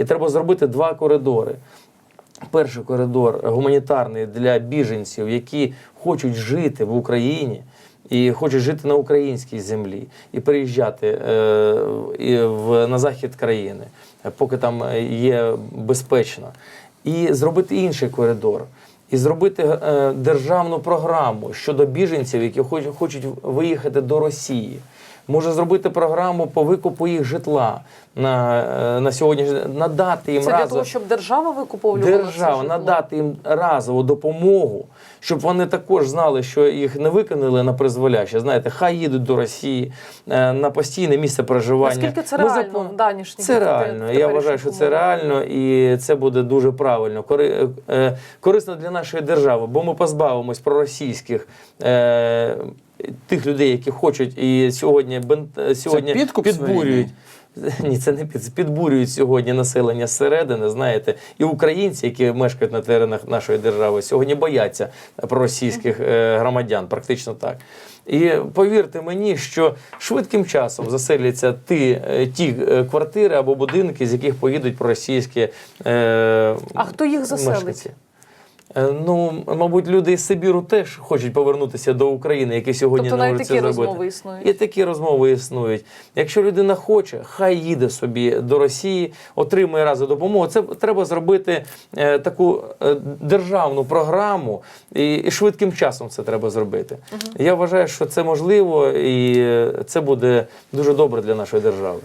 І треба зробити два коридори. Перший коридор гуманітарний для біженців, які хочуть жити в Україні і хочуть жити на українській землі і переїжджати е, і в, на захід країни, поки там є безпечно. І зробити інший коридор. І зробити е, державну програму щодо біженців, які хоч- хочуть виїхати до Росії. Може зробити програму по викупу їх житла на, е, на сьогодні, надати їм Це для того, щоб держава викуповувала держава надати їм разову допомогу, щоб вони також знали, що їх не виконали на призволяще. Знаєте, хай їдуть до Росії е, на постійне місце проживання. Наскільки це Ми реально запо- в данішніх Це реально. Я вважаю, що це реально і це буде дуже правильно. Кори, корисно для нашої держави, бо ми позбавимось проросійських. Е, Тих людей, які хочуть і сьогодні бен- е, сьогодні підкуп підбурюють. Ні, це не під, підбурюють сьогодні населення зсередини, знаєте, і українці, які мешкають на теренах нашої держави, сьогодні бояться проросійських е, громадян, практично так. І повірте мені, що швидким часом заселяться ті, е, ті е, квартири або будинки, з яких поїдуть проросійські е, А хто їх заселить? мешканці. Е, Ну, мабуть, люди із Сибіру теж хочуть повернутися до України, які сьогодні Тобто не можуть це такі зробити. розмови існують. І такі розмови існують. Якщо людина хоче, хай їде собі до Росії, отримує разу допомогу. Це треба зробити е, таку е, державну програму, і, і швидким часом це треба зробити. Я вважаю, що це можливо, і е, це буде дуже добре для нашої держави.